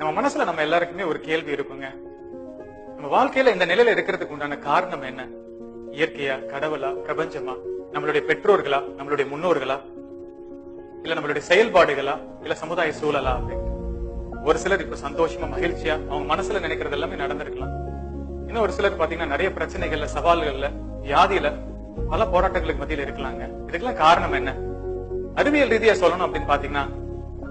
நம்ம மனசுல நம்ம எல்லாருக்குமே ஒரு கேள்வி இருக்குங்க. நம்ம வாழ்க்கையில இந்த நிலையில இருக்கிறதுக்கு உண்டான காரணம் என்ன? இயற்கையா கடவுளா பிரபஞ்சமா? நம்மளுடைய பெற்றோர்களா? நம்மளுடைய முன்னோர்களா? இல்ல நம்மளுடைய செயல்பாடுகளா? இல்ல சமுதாய சூழலா? அப்படின்னு ஒரு சிலர் இப்ப சந்தோஷமா மகிழ்ச்சியா அவங்க மனசுல நினைக்கிறது எல்லாமே நடந்திருக்கலாம். இன்னும் ஒரு சிலர் பாத்தீங்கன்னா நிறைய பிரச்சனைகள்ல சவால்கள்ல வியாதியில பல போராட்டங்களுக்கு மத்தியில இருக்கலாங்க. இதுக்கெல்லாம் காரணம் என்ன? அறிவியல் ரீதியா சொல்லணும் அப்படின்னு பாத்தீங்கன்னா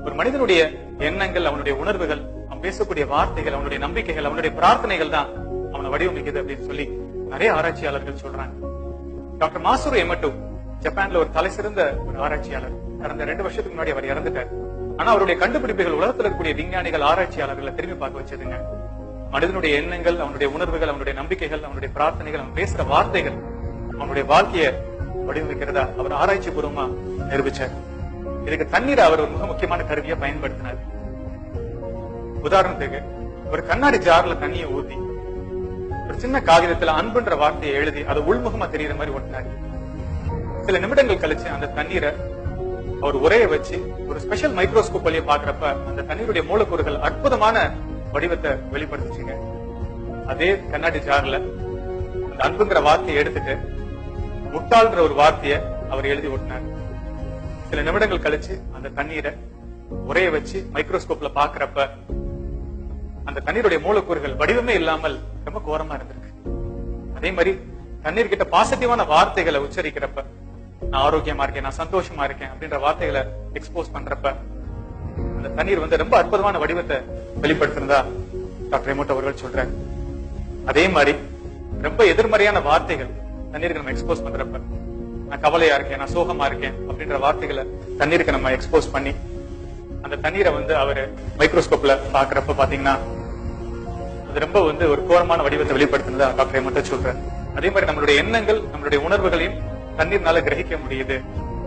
ஒரு மனிதனுடைய எண்ணங்கள் அவனுடைய உணர்வுகள் அவன் பேசக்கூடிய வார்த்தைகள் அவனுடைய நம்பிக்கைகள் அவனுடைய பிரார்த்தனைகள் தான் அவனை வடிவமைக்குது அப்படின்னு சொல்லி நிறைய ஆராய்ச்சியாளர்கள் சொல்றாங்க. டாக்டர் மாசுரு எமட்டு ஜப்பான்ல ஒரு தலை சிறந்த ஒரு ஆராய்ச்சியாளர். கடந்த ரெண்டு வருஷத்துக்கு முன்னாடி அவர் இறந்துட்டார். ஆனா அவருடைய கண்டுபிடிப்புகள் உலகத்துல இருக்கக்கூடிய விஞ்ஞானிகள் ஆராய்ச்சியாளர்களை திரும்பி பார்க்க வச்சதுங்க. மனிதனுடைய எண்ணங்கள் அவனுடைய உணர்வுகள் அவனுடைய நம்பிக்கைகள் அவனுடைய பிரார்த்தனைகள் அவன் பேசுற வார்த்தைகள் அவனுடைய வாழ்க்கையை வடிவமைக்கிறதா அவர் ஆராய்ச்சி பூர்வமா நிரூபிச்சார். இதுக்கு தண்ணீரை அவர் ஒரு மிக முக்கியமான கருவியா பயன்படுத்தினார். உதாரணத்துக்கு ஒரு கண்ணாடி ஜார்ல தண்ணியை ஊத்தி ஒரு சின்ன காகிதத்துல அன்புன்ற வார்த்தையை எழுதி அதை உள்முகமா தெரியற மாதிரி ஒட்டினாரு. சில நிமிடங்கள் கழிச்சு அந்த தண்ணீரை அவர் உரைய வச்சு ஒரு ஸ்பெஷல் மைக்ரோஸ்கோப் வழியை பாக்குறப்ப அந்த தண்ணீருடைய மூலக்கூறுகள் அற்புதமான வடிவத்தை வெளிப்படுத்துச்சுங்க. அதே கண்ணாடி ஜார்ல அந்த அன்புங்கிற வார்த்தையை எடுத்துட்டு முட்டாள்ன்ற ஒரு வார்த்தையை அவர் எழுதி ஓட்டினார் சில நிமிடங்கள் கழிச்சு அந்த தண்ணீரை உரைய வச்சு மைக்ரோஸ்கோப்ல பாக்குறப்ப அந்த தண்ணீருடைய மூலக்கூறுகள் வடிவமே இல்லாமல் ரொம்ப கோரமா இருந்திருக்கு. அதே மாதிரி தண்ணீர் கிட்ட பாசிட்டிவான வார்த்தைகளை உச்சரிக்கிறப்ப நான் ஆரோக்கியமா இருக்கேன் நான் சந்தோஷமா இருக்கேன் அப்படின்ற வார்த்தைகளை எக்ஸ்போஸ் பண்றப்ப அந்த தண்ணீர் வந்து ரொம்ப அற்புதமான வடிவத்தை வெளிப்படுத்தினதா டாக்டர் எமோட் அவர்கள் சொல்றாங்க அதே மாதிரி ரொம்ப எதிர்மறையான வார்த்தைகள் தண்ணீருக்கு நம்ம எக்ஸ்போஸ் பண்றப்ப நான் கவலையா இருக்கேன் நான் சோகமா இருக்கேன் அப்படின்ற வார்த்தைகளை தண்ணீருக்கு நம்ம எக்ஸ்போஸ் பண்ணி அந்த தண்ணீரை வந்து அவரு மைக்ரோஸ்கோப்ல பாக்குறப்ப பாத்தீங்கன்னா அது ரொம்ப வந்து ஒரு கோரமான வடிவத்தை வெளிப்படுத்தினதா டாக்டர் மட்டும் சொல்றேன் அதே மாதிரி நம்மளுடைய எண்ணங்கள் நம்மளுடைய உணர்வுகளையும் தண்ணீர்னால கிரகிக்க முடியுது.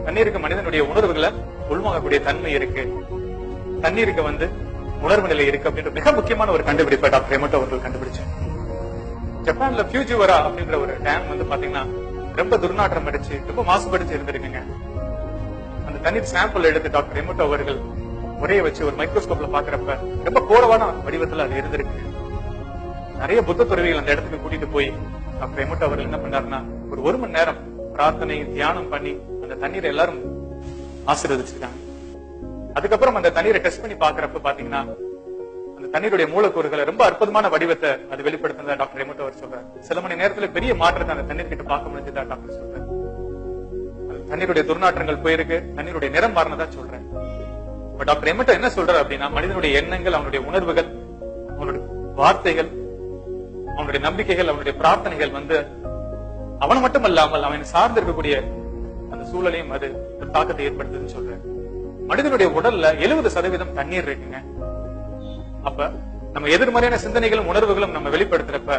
தண்ணீருக்கு மனிதனுடைய உணர்வுகளை உள்வாங்கக்கூடிய தன்மை இருக்கு. தண்ணீருக்கு வந்து உணர்வு நிலை இருக்கு அப்படின்ற மிக முக்கியமான ஒரு கண்டுபிடிப்பை டாக்டர் எமட்டோ அவர்கள் கண்டுபிடிச்சார். ஜப்பான்ல பியூஜுவரா அப்படின்ற ஒரு டேம் வந்து பாத்தீங்கன்னா ரொம்ப துர்நாற்றம் அடிச்சு ரொம்ப மாசுபடிச்சு இருந்திருக்குங்க. அந்த தண்ணீர் சாம்பிள் எடுத்து டாக்டர் எமட்டோ அவர்கள் உரையை வச்சு ஒரு மைக்ரோஸ்கோப்ல பாக்குறப்ப ரொம்ப கோரமான வடிவத்துல அது இருந்திருக்கு. நிறைய புத்த துறவிகள் அந்த இடத்துக்கு கூட்டிட்டு போய் டாக்டர் எமட்டோ அவர்கள் என்ன பண்ணாருன்னா ஒரு ஒரு மணி நேரம் பிரார்த்தனை தியானம் பண்ணி அந்த தண்ணீரை எல்லாரும் ஆசீர்வதிச்சிருக்காங்க அதுக்கப்புறம் அந்த தண்ணீரை டெஸ்ட் பண்ணி பாக்குறப்ப பாத்தீங்கன்னா அந்த தண்ணீருடைய மூலக்கூறுகளை ரொம்ப அற்புதமான வடிவத்தை அது வெளிப்படுத்தினதா டாக்டர் எமட்டோ அவர் சொல்றாரு. சில மணி நேரத்துல பெரிய மாற்றத்தை அந்த தண்ணீர் கிட்ட பார்க்க முடிஞ்சதா டாக்டர் சொல்றாரு. தண்ணீருடைய துர்நாற்றங்கள் போயிருக்கு தண்ணீருடைய நிறம் மாறினதா சொல்றேன் டாக்டர் எமட்டோ என்ன சொல்றாரு அப்படின்னா மனிதனுடைய எண்ணங்கள் அவனுடைய உணர்வுகள் அவனுடைய வார்த்தைகள் அவனுடைய நம்பிக்கைகள் அவனுடைய பிரார்த்தனைகள் வந்து அவன் மட்டும் அல்லாமல் அவன் சார்ந்து இருக்கக்கூடிய அந்த சூழலையும் அது ஒரு தாக்கத்தை ஏற்படுத்துதுன்னு சொல்றேன் மனிதனுடைய உடல்ல எழுபது சதவீதம் தண்ணீர் இருக்குங்க. அப்ப நம்ம எதிர்மறையான சிந்தனைகளும் உணர்வுகளும் நம்ம வெளிப்படுத்துறப்ப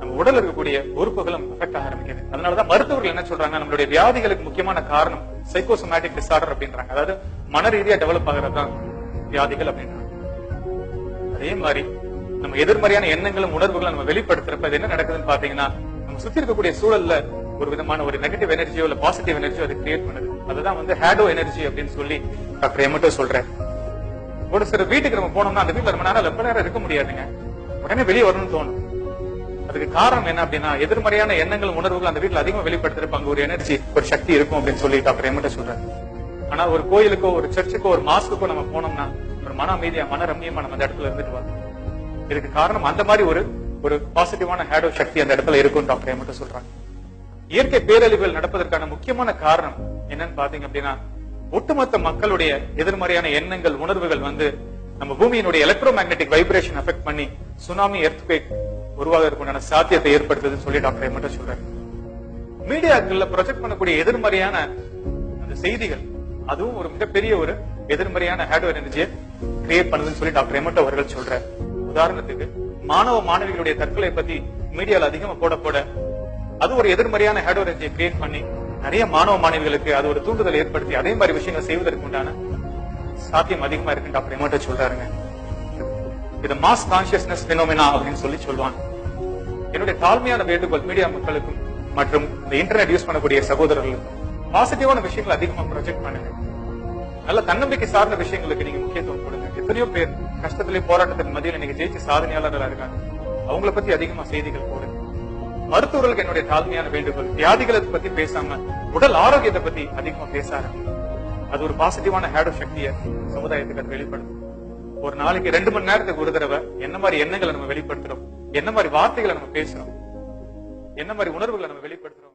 நம்ம உடல் இருக்கக்கூடிய உறுப்புகளும் அஃபெக்ட் ஆக ஆரம்பிக்குது. அதனாலதான் மருத்துவர்கள் என்ன சொல்றாங்க நம்மளுடைய வியாதிகளுக்கு முக்கியமான காரணம் சைக்கோசோமேட்டிக் டிசார்டர் அப்படின்றாங்க. அதாவது மன ரீதியா டெவலப் ஆகிறதுதான் வியாதிகள் அப்படின்றாங்க. அதே மாதிரி நம்ம எதிர்மறையான எண்ணங்களும் உணர்வுகளும் நம்ம வெளிப்படுத்துறப்ப அது என்ன நடக்குதுன்னு பாத்தீங்கன்னா நம்ம சுத்தி இருக்கக்கூடிய சூழல்ல ஒரு விதமான ஒரு நெகட்டிவ் எனர்ஜியோ இல்ல பாசிட்டிவ் எனர்ஜியோ அது கிரியேட் பண்ணுது. அதுதான் வந்து ஹேடோ எனர்ஜி அப்படின்னு சொல்லி டாக்டர் எமட்டோ சொல்றேன் ஒரு சில வீட்டுக்கு நம்ம போனோம்னா அந்த வீட்டுல ரொம்ப நேரம் ரொம்ப நேரம் இருக்க முடியாதுங்க. உடனே வெளியே வரணும்னு தோணும். அதுக்கு காரணம் என்ன அப்படின்னா எதிர்மறையான எண்ணங்கள் உணர்வுகள் அந்த வீட்டுல அதிகமா வெளிப்படுத்திருப்பாங்க ஒரு எனர்ஜி ஒரு சக்தி இருக்கும் அப்படின்னு சொல்லி டாக்டர் எமட்டோ சொல்றேன் ஆனா ஒரு கோயிலுக்கோ ஒரு சர்ச்சுக்கோ ஒரு மாஸ்க்குக்கோ நம்ம போனோம்னா ஒரு மன அமைதியா மன ரம்மியமா நம்ம அந்த இடத்துல இருந்துட்டு வரோம் இதுக்கு காரணம் அந்த மாதிரி ஒரு ஒரு பாசிட்டிவான ஹேடோ சக்தி அந்த இடத்துல இருக்கும் டாக்டர் மட்டும் சொல்றாங்க. இயற்கை பேரழிவுகள் நடப்பதற்கான முக்கியமான காரணம் என்னன்னு பாத்தீங்க அப்படின்னா ஒட்டுமொத்த மக்களுடைய எதிர்மறையான எண்ணங்கள் உணர்வுகள் வந்து நம்ம பூமியினுடைய எலக்ட்ரோ மேக்னெட்டிக் வைப்ரேஷன் அஃபெக்ட் பண்ணி சுனாமி எர்த்குவேக் உருவாகிறதுக்குண்டான சாத்தியத்தை ஏற்படுத்துதுன்னு சொல்லி டாக்டர் மட்டும் சொல்றாரு. மீடியாக்கள்ல ப்ரொஜெக்ட் பண்ணக்கூடிய எதிர்மறையான அந்த செய்திகள் அதுவும் ஒரு மிகப்பெரிய ஒரு எதிர்மறையான ஹேடோ எனர்ஜியை கிரியேட் பண்ணுதுன்னு சொல்லி டாக்டர் எமட்டோ அவர்கள் சொல்றாரு. உதாரணத்துக்கு மாணவ மாணவிகளுடைய தற்கொலை பத்தி மீடியால அதிகமா போட போட அது ஒரு எதிர்மறையான ஹேடோ கிரியேட் பண்ணி நிறைய மாணவ மாணவிகளுக்கு அது ஒரு தூண்டுதல் ஏற்படுத்தி அதே மாதிரி விஷயங்கள் செய்வதற்கு உண்டான சாத்தியம் அதிகமா இருக்குன்னு டாக்டர் எமட்டோ சொல்றாருங்க. இது மாஸ் கான்சியஸ்னஸ் பினோமினா அப்படின்னு சொல்லி சொல்லுவாங்க என்னுடைய தாழ்மையான வேண்டுகோள் மீடியா மக்களுக்கும் மற்றும் இந்த இன்டர்நெட் யூஸ் பண்ணக்கூடிய சகோதரர்களுக்கும் பாசிட்டிவான விஷயங்கள் அதிகமா ப்ரொஜெக்ட் பண்ணுங்க. நல்ல தன்னம்பிக்கை சார்ந்த விஷயங்களுக்கு நீங்க முக்கியத்துவம் கொடுங்க. எத்தனையோ பேர் கஷ்டத்திலே போராட்டத்தின் மத்தியில் இன்னைக்கு ஜெயிச்சு சாதனையாளர்களா இருக்காங்க. அவங்கள பத்தி அதிகமா செய்திகள் போடுங்க. மருத்துவர்களுக்கு என்னுடைய தாழ்மையான வேண்டுகோள். வியாதிகளை பத்தி பேசாம உடல் ஆரோக்கியத்தை பத்தி அதிகமா பேச ஆரம்பிங்க. அது ஒரு பாசிட்டிவான ஹேடோ சக்தியை சமுதாயத்துக்கு அது வெளிப்படுத்தும். ஒரு நாளைக்கு ரெண்டு மணி நேரத்துக்கு ஒரு தடவை என்ன மாதிரி எண்ணங்களை நம்ம வெளிப்படுத்துறோம்? என்ன மாதிரி வார்த்தைகளை நம்ம பேசுறோம்? என்ன மாதிரி உணர்வுகளை நம்ம வெளிப்படுத்துறோம்?